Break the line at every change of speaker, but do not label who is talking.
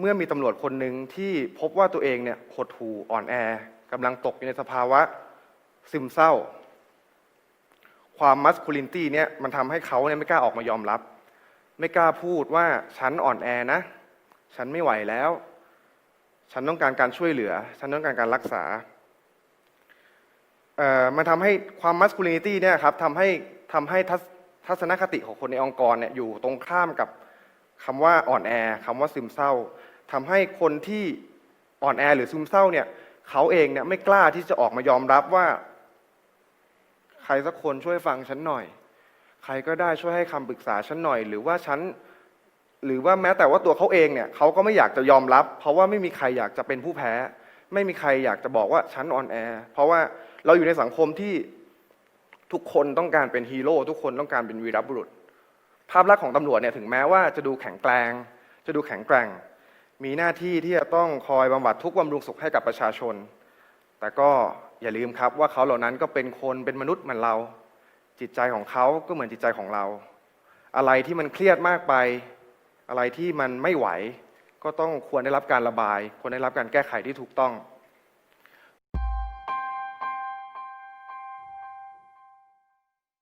เมื่อมีตำรวจคนหนึ่งที่พบว่าตัวเองเนี่ยหดหู่อ่อนแอกำลังตกอยู่ในสภาวะซึมเศร้า ความมัสคูลินตี้เนี่ยมันทำให้เขาเนี่ยไม่กล้าออกมายอมรับ ไม่กล้าพูดว่าฉันอ่อนแอนะ ฉันไม่ไหวแล้ว ฉันต้องการการช่วยเหลือ ฉันต้องการการรักษาเอ่อมันทำให้ความมัสคูลินิตี้เนี่ยครับทำให้ทำให้ทัศทัศนคติของคนในองค์กรเนี่ยอยู่ตรงข้ามกับ คำว่าอ่อนแอคำว่าซึมเศร้าทำให้คนที่อ่อนแอหรือซึมเศร้าเนี่ยเขาเองเนี่ยไม่กล้าที่จะออกมายอมรับว่า ใครสักคนช่วยฟังฉันหน่อย ใครก็ได้ช่วยให้คำปรึกษาฉันหน่อย หรือว่าฉันหรือว่าแม้แต่ว่าตัวเขาเองเนี่ยเขาก็ไม่อยากจะยอมรับ เพราะว่าไม่มีใครอยากจะเป็นผู้แพ้ ไม่มีใครอยากจะบอกว่าฉันอ่อนแอ เพราะว่าเราอยู่ในสังคมที่ทุกคนต้องการเป็นฮีโร่ทุกคนต้องการเป็นวีรบุรุษ ภาพลักษณ์ของตำรวจเนี่ยถึงแม้ว่าจะดูแข็งแกร่งจะดูแข็งแกร่ง มีหน้าที่ที่จะต้องคอยบำบัดทุกบำรุงสุขให้กับประชาชน แต่ก็อย่าลืมครับว่าเขาเหล่านั้นก็เป็นคนเป็นมนุษย์เหมือนเรา จิตใจของเขาก็เหมือนจิตใจของเรา อะไรที่มันเครียดมากไป อะไรที่มันไม่ไหว ก็ต้องควรได้รับการระบาย ควรได้รับการแก้ไขที่ถูกต้อง